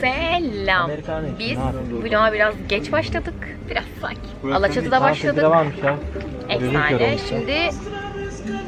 Selam. Biz vloga biraz geç başladık. Biraz sanki. Alaçatı'da başladık. Efsane. Şimdi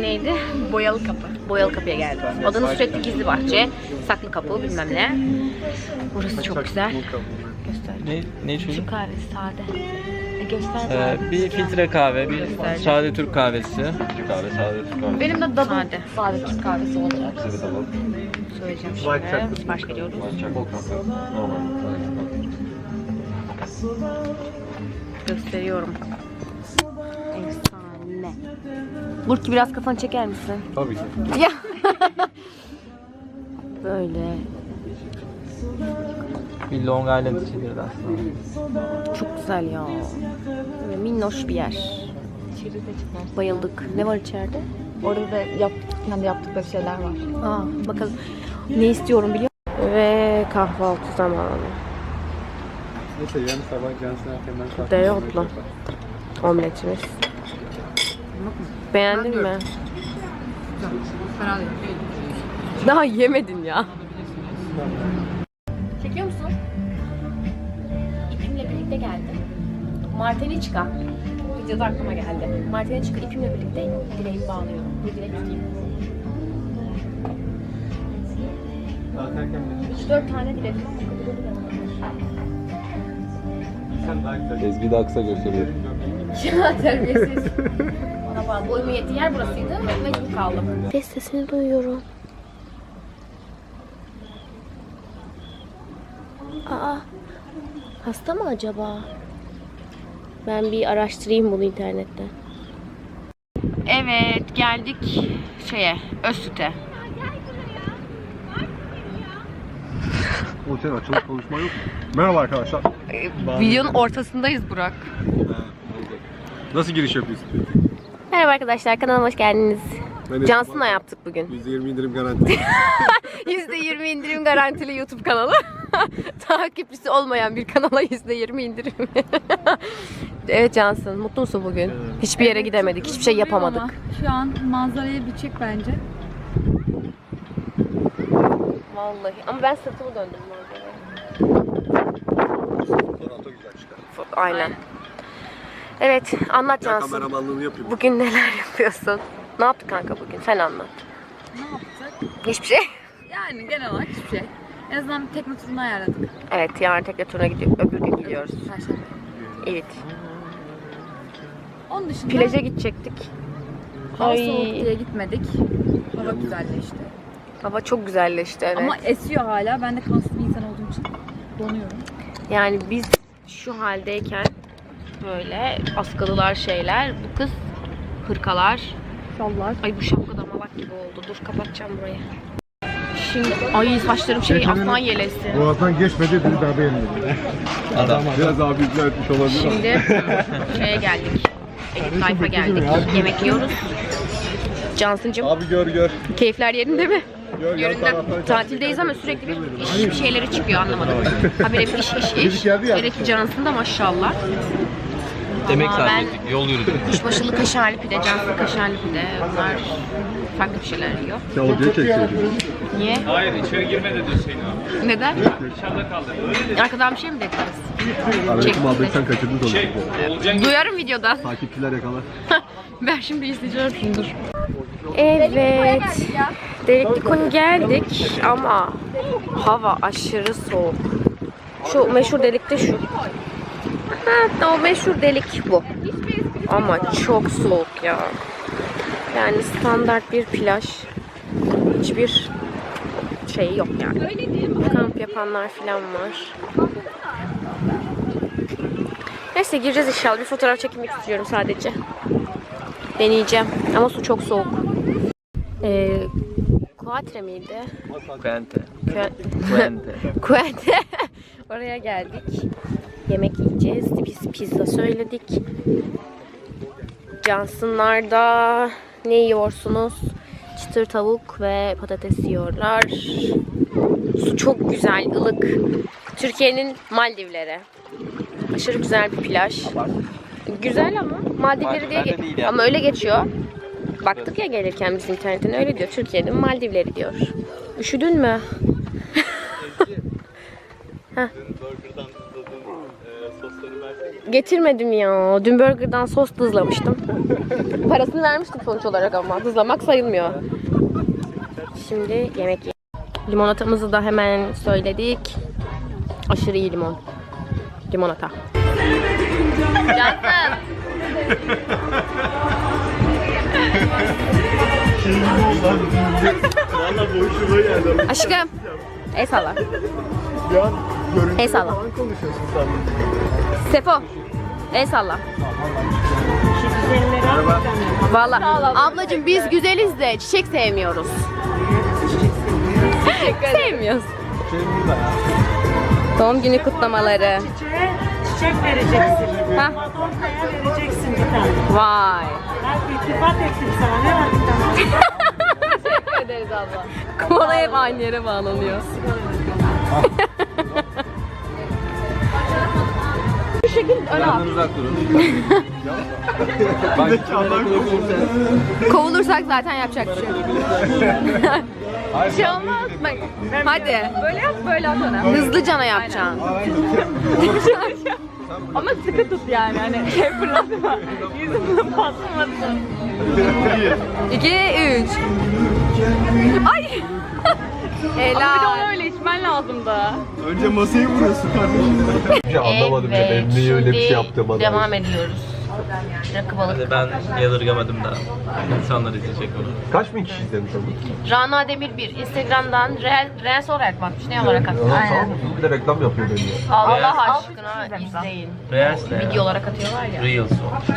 neydi? Boyalı kapı. Boyalı kapıya geldik. Odanın sürekli gizli bahçe, saklı kapı bilmem ne. Burası çok güzel. Göster. Ne, ne içiyorsun? Türk kahvesi sade. Göster. Ee, bir filtre kahve, bir sade Türk kahvesi. Türk kahve, sade Türk kahvesi. Benim de double sade. Sade Türk kahvesi olacak. Bize de bak. Söyleyeceğim şimdi. Sipariş veriyoruz. Normal. Gösteriyorum. Efsane. Burki biraz kafanı çeker misin? Tabii ki. Ya. Böyle. Bir Long Island içilir aslında. Çok güzel ya. Minnoş bir yer. Bayıldık. Ne var içeride? Orada da yap, kendi yaptıkları şeyler var. Aa, bakalım. Ne istiyorum biliyor musun? Ve kahvaltı zamanı. Neyse yarın sabah Cansın erkenden Dereotlu. Omletimiz. Beğendin mi? Daha yemedin ya. Geldim. Martiniçka. Videoda aklıma geldi. Martiniçka ipimle birlikte direğimi bağlıyorum. Bu direk tutayım. Kalkarken bir 3-4 tane direk. sen daha güzel. Ezgi de kısa gösteriyor. Ya terbiyesiz. Bana bak. Boyumun yettiği yer burasıydı mecbur kaldım. Ses sesini duyuyorum. Aa, hasta mı acaba? Ben bir araştırayım bunu internette. Evet, geldik şeye, Özsüt'e. Otel açılıp konuşma yok mu? Merhaba arkadaşlar. Videonun ortasındayız Burak. Nasıl giriş yapıyorsun? Merhaba arkadaşlar, kanalıma hoş geldiniz. Ben Johnson'la yaptık bugün. %20 indirim garanti. %20 indirim garantili YouTube kanalı. Takipçisi olmayan bir kanala %20 indirim. evet Cansın, mutlu musun bugün? Hiçbir yere gidemedik, hiçbir şey yapamadık. Ama şu an manzaraya bir çek bence. Vallahi. Ama ben sırtımı döndüm manzaraya. Toronto güzel çıkar. Aynen. Evet, anlat Ya Cansın. kameramanlığını yapayım. Bugün neler yapıyorsun? Ne yaptık kanka bugün? Sen anlat. Ne yaptık? Hiçbir şey. Yani genel olarak hiçbir şey. En azından bir tekne turunu ayarladık. Evet, yarın tekne turuna gidiyor. Öbür gün gidiyoruz. Perşembe. Evet. Onun dışında Plaja gidecektik. hava Ay. soğuk diye gitmedik. Hava güzelleşti. Hava çok güzelleşti evet. Ama esiyor hala. Ben de kaslı bir insan olduğum için donuyorum. Yani biz şu haldeyken böyle askılılar şeyler, bu kız hırkalar. Şallar. Ay bu şapka da malak gibi oldu. Dur kapatacağım burayı. Şimdi ay saçlarım şey aslan yelesi. Boğazdan geçmedi dedi daha beğenmedim. Adam. Biraz abi ikna etmiş olabilir ama. Şimdi şeye geldik. Elif Life'a geldik. Yemek yiyoruz. Cansıncım Abi gör gör. keyifler yerinde mi? Gör Yönünden tatildeyiz ama sürekli bir iş bir şeyleri çıkıyor anlamadım. Habire bir iş iş iş. Ya. Hele ki Cansın da maşallah. Demek Ama ben- ettik. Yol yürüdük. Kuşbaşılı kaşarlı pide, Cansın kaşarlı pide. Bunlar farklı bir şeyler yiyor. Sen hocaya çekseydin. Niye? Hayır içeri girme dedi Hüseyin abi. Neden? Dışarıda kaldı. Arkadan bir şey mi dediniz? Aradaki muhabbeti sen kaçırdın sonra. Şey, Olcan Duyarım videoda. Takipçiler yakalar. Ben şimdi izleyeceğim şimdi dur. Evet. Delikli koyu geldik ama hava aşırı soğuk. Şu meşhur delikte şu. Ha, o meşhur delik bu. Ama çok soğuk ya. Yani standart bir plaj. Hiçbir şey yok yani. Kamp yapanlar falan var. Neyse gireceğiz inşallah. Bir fotoğraf çekmek istiyorum sadece. Deneyeceğim. Ama su çok soğuk. Ee, Kuatre miydi? Quente. Kue- Quente. Kuente. Oraya geldik. Yemek yiyeceğiz. Biz pizza söyledik. Johnson'larda ne yiyorsunuz? Çıtır tavuk ve patates yiyorlar. Su çok güzel, ılık. Türkiye'nin Maldivleri. Aşırı güzel bir plaj. Güzel ama Maldivleri diye de değil yani. ama öyle geçiyor. Baktık ya gelirken biz internetten öyle diyor. Türkiye'nin Maldivleri diyor. Üşüdün mü? Heh. Getirmedim ya. Dün burgerdan sos tuzlamıştım. Parasını vermiştim sonuç olarak ama tuzlamak sayılmıyor. Şimdi yemek yiyelim. Limonatamızı da hemen söyledik. Aşırı iyi limon. Limonata. Cansın. Valla boşluğa geldi. Aşkım. Görüntüde salla. falan konuşuyorsun sandım. Sefo. El salla. Valla. Ablacım biz güzeliz de çiçek sevmiyoruz. Sevmiyoruz. Doğum günü kutlamaları. Çiçeğe çiçek vereceksin. Ha. Madonka'ya vereceksin bir tane. Vay. Ben iltifat ettim sana. Ne var bir tane? Teşekkür ederiz abla. Kola hep aynı yere bağlanıyor. Benden uzak durun. Bak Mekandan kovuldu. Kovulursak zaten yapacak bir şey yok. Bir şey olmaz. Bak, hadi. Böyle yap, böyle at ona. Hızlıcana yapacaksın. Ama sıkı tut yani. Hani şey fırlatma. Yüzümden patlamasın. İki, üç. Ay. Bir de Helal. onu öyle içmen lazım da. Önce masayı vuruyorsun kardeşim. Anlamadım ya. Ben niye öyle bir şey yaptığımı devam ediyoruz. Rakı ben yadırgamadım da. İnsanlar izleyecek onu. Kaç bin kişi izlemiş onu? Rana Demir 1 Instagram'dan Real, Reels olarak bakmış. Ne olarak atmış? Tamam bir de reklam yapıyor beni. Allah aşkına izleyin. Reels ne? Video olarak atıyorlar ya. Reels o.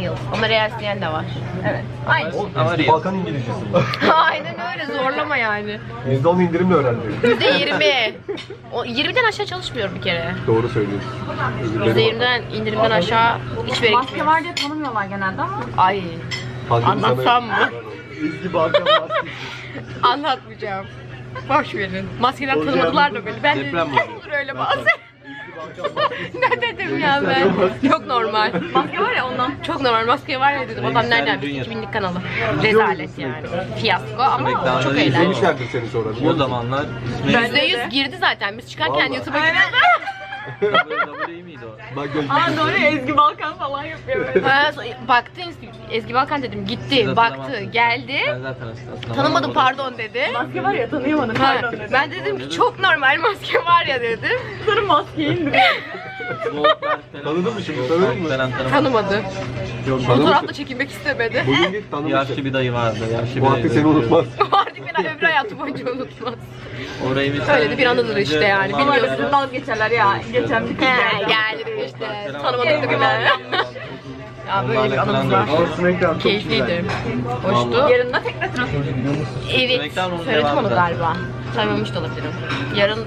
Reels. Ama Reels diyen de var. Evet. Aynı. Ama Reels. Balkan İngilizcesi. Aynen öyle zorlama yani. %10 indirimle öğrendim. %20. O 20'den aşağı çalışmıyor bir kere. Doğru söylüyorsun. Özür dilerim. %20'den indirimden aşağı hiçbir yere Maske var diye tanımıyorlar genelde ama. Ay Anlatsam mı? Eski Balkan maskesi. anlatmayacağım. Boş verin. Maskeden tanımadılar da beni. Ben de deprem ne oluyor. olur öyle bazen. ne dedim ya ben? Çok normal. Maske var ya ondan. Çok normal. Maske var ya dedim. Adam nereden bildi? 2000'lik kanalı. Rezalet yani. Fiyasko ama çok eğlenceli. İzlemişlerdir seni sonra. O zamanlar Yüzde yüz girdi zaten. Biz çıkarken Vallahi. YouTube'a giriyordu. WWE miydi o? Bak gel. Aa doğru Ezgi Balkan falan yapıyor böyle. Ha, baktı Ezgi, Ezgi Balkan dedim. Gitti, baktı, geldi. Ben zaten hatırlamam. Tanımadım pardon dedi. Maske var ya tanıyamadım Ha, pardon dedim. ben dedim ki çok normal maske var ya dedim. Sonra maskeyi indiriyor. Tanıdın mı şimdi? Tanıdın mı? Tanımadı. Yok Fotoğrafla çekilmek istemedi. Bugün git tanımışsın. Yaşlı bir dayı vardı. Yaşlı Bu bir artık dayı. seni unutmaz. Beni ömrü hayatı boyunca unutmaz. Orayı bir Öyle de bir anıdır işte yani, Onlar- bilmiyorsun. Dalga geçerler ya. Geçen bir kız He geldi. geldi işte. Tanımadık da bile. Ya böyle bir anımız var. Keyifliydi. Hoştu. Yarın da tekrar Evet, Smackdown onun söyledim devamı onu da. galiba. Saymamış da olabilirim. Yarın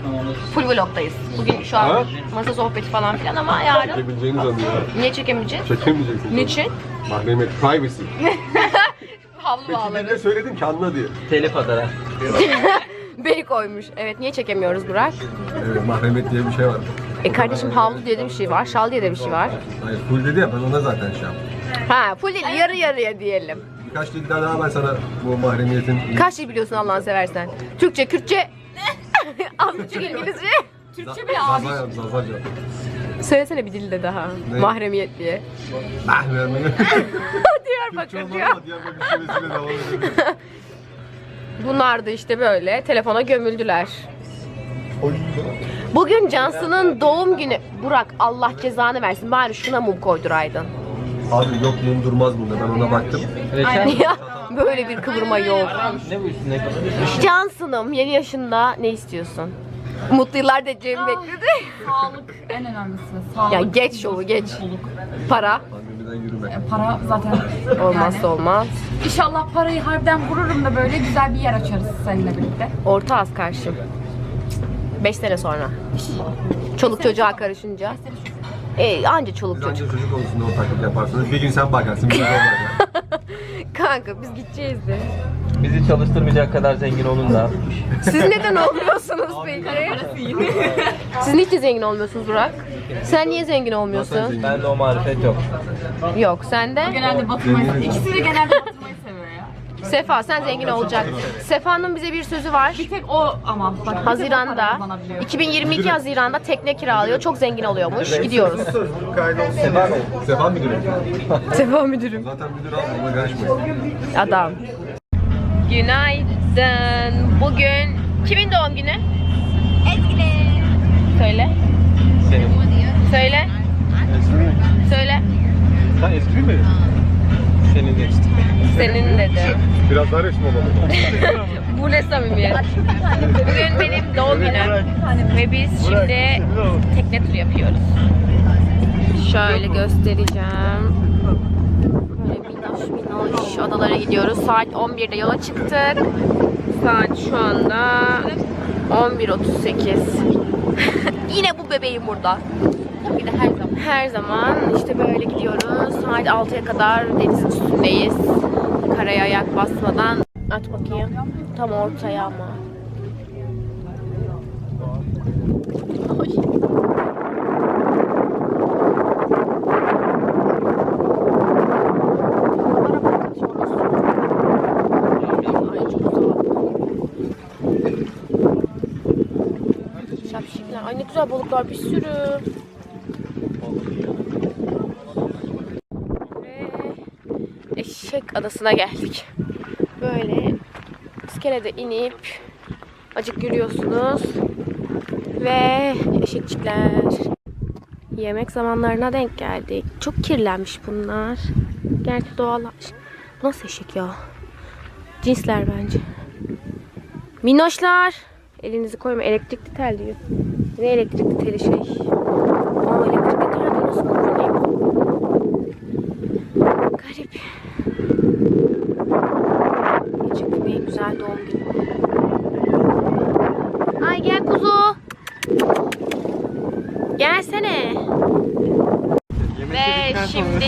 full vlogdayız. Bugün şu an Ha? masa sohbeti falan filan ama yarın Çekebileceğiniz anı ya. niye çekemeyeceğiz? Çekemeyeceksin. Niçin? Mahremiyet, privacy. Havlu de bağlarız. söyledim ki anla diye. Telif atarak. Beni koymuş. Evet niye çekemiyoruz Burak? Evet, mahremiyet diye bir şey var. E kardeşim havlu diye de bir şey var. Şal diye de bir şey var. Hayır, full dedi ya ben ona zaten şey yaptım. Ha full değil yarı yarıya diyelim. Birkaç dilden daha ben sana bu mahremiyetin... Kaç dil biliyorsun Allah'ını seversen? Türkçe, Kürtçe, az buçuk İngilizce. Türkçe bir abi. Zaza, Zazaca. Söylesene bir dilde daha. Ne? Mahremiyet diye. Mahremiyet. Diyarbakır diyor. Ama Diyarbakır şivesiyle devam edelim. Bunlar da işte böyle telefona gömüldüler. Bugün Cansu'nun doğum günü. Burak Allah cezanı versin. Bari şuna mum koyduraydın. Abi yok mum durmaz bunda ben ona baktım. Reçel. ya böyle bir kıvırma yok. Ne bu üstündeki? Cansu'num yeni yaşında ne istiyorsun? Mutlu yıllar diyeceğimi bekledi. Sağlık en önemlisi. Sağlık. Ya geç şovu geç. Para yürüme. Para zaten olmazsa olmaz. İnşallah parayı harbiden vururum da böyle güzel bir yer açarız seninle birlikte. Orta az karşım. 5 sene sonra. Çoluk çocuğa karışınca. E, anca çoluk Biz çocuk. anca çocuk konusunda ortaklık yaparsınız. Bir gün sen bakarsın, bir gün o bakar. Kanka biz gideceğiz de. Bizi çalıştırmayacak kadar zengin olun da. Siz neden olmuyorsunuz peki? Siz niçin zengin olmuyorsunuz Burak? Sen niye zengin olmuyorsun? Bende o marifet yok. Yok sende. Genelde batırmayı İkisi de genelde batırmayı seviyor ya. Sefa sen zengin olacaksın. Sefa'nın bize bir sözü var. Bir tek o ama. Bak, bir tek o para Haziranda, kazanabiliyor. 2022 Haziranda tekne kiralıyor. Çok zengin oluyormuş. Gidiyoruz. Kaydı olsun. Sefa Sefa müdürüm. Sefa müdürüm. Zaten müdür az ona karışmayın. Adam. Günaydın. Bugün kimin doğum günü? Ezgi'nin. Söyle. Senin. Söyle. Söyle. Sen eski mi? Senin geçti. Senin dedi. Biraz daha resmi olalım. Bu ne samimiyet? Bugün benim doğum günüm. Ve biz şimdi tekne turu yapıyoruz. Şöyle göstereceğim. Böyle minnoş minnoş adalara gidiyoruz. Saat 11'de yola çıktık. Saat şu anda 11.38. Yine bu bebeğim burada. Her zaman. İşte böyle gidiyoruz. Saat 6'ya kadar denizin üstündeyiz. Karaya ayak basmadan. At bakayım. Tam ortaya ama. Ay ne güzel balıklar bir sürü. Ve Eşek Adası'na geldik. Böyle iskelede inip acık yürüyorsunuz. Ve eşekçikler. Yemek zamanlarına denk geldik. Çok kirlenmiş bunlar. Gerçi doğalmış. Bu nasıl eşek ya? Cinsler bence. Minnoşlar. Elinizi koyma. Elektrikli tel diyor. Ne elektrikli teli şey? Aa elektrikli tel. Nasıl? Garip. Gerçekten en güzel doğum günü. Ay gel kuzu. Gelsene. Ve şimdi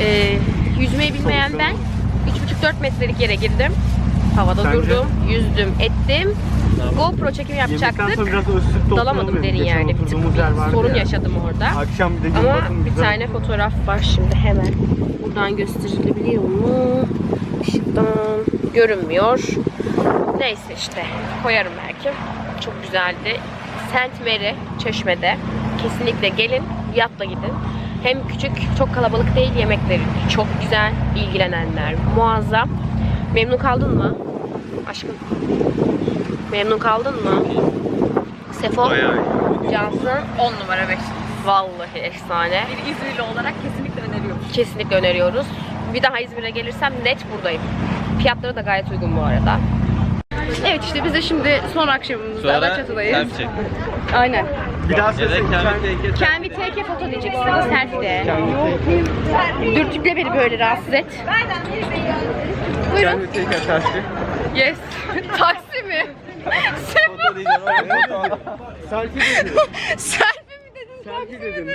e, yüzmeyi bilmeyen ben 3,5-4 metrelik yere girdim. Havada durdum, yüzdüm, ettim. GoPro çekim yapacaktık. Dalamadım derin yerde. Bir tık bir sorun yaşadım orada. Akşam Ama bir güzel. tane fotoğraf var şimdi hemen. Buradan gösterilebiliyor mu? Işıktan görünmüyor. Neyse işte koyarım belki. Çok güzeldi. Saint Mary Çeşme'de. Kesinlikle gelin. Yatla gidin. Hem küçük, çok kalabalık değil. Yemekleri çok güzel. ilgilenenler muazzam. Memnun kaldın mı? Aşkım. Memnun kaldın mı? Sefo. Cansın 10 numara 5. Vallahi efsane. Bir İzmirli olarak kesinlikle öneriyorum. Kesinlikle öneriyoruz. Bir daha İzmir'e gelirsem net buradayım. Fiyatları da gayet uygun bu arada. Evet işte biz de şimdi son akşamımızda Sonra Alaçatı'dayız. selfie çek. Aynen. Bir daha da söyle. kendi teyke Kendi TK foto diyeceksiniz selfie Dürtükle beni böyle rahatsız et. Buyurun. Kendi tek taşlı. Yes. Taksi mi? Selfie dedi. Selfie mi dedin? Selfie dedim.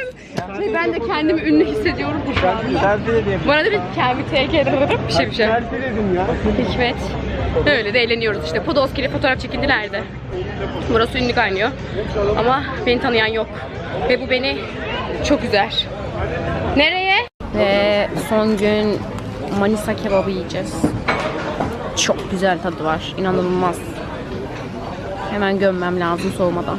Şey, ben de kendimi ünlü hissediyorum da şu anda. Selfie dedim. Bana dedi ki kendi TK. Bir şey bir şey. Selfie dedim ya. Hikmet. Öyle de eğleniyoruz işte. Podolski'yle fotoğraf çekindiler de. Burası ünlü kaynıyor. Ama beni tanıyan yok. Ve bu beni çok üzer. Nereye? Ve son gün Manisa kebabı yiyeceğiz. Çok güzel tadı var. İnanılmaz. Hemen gömmem lazım soğumadan.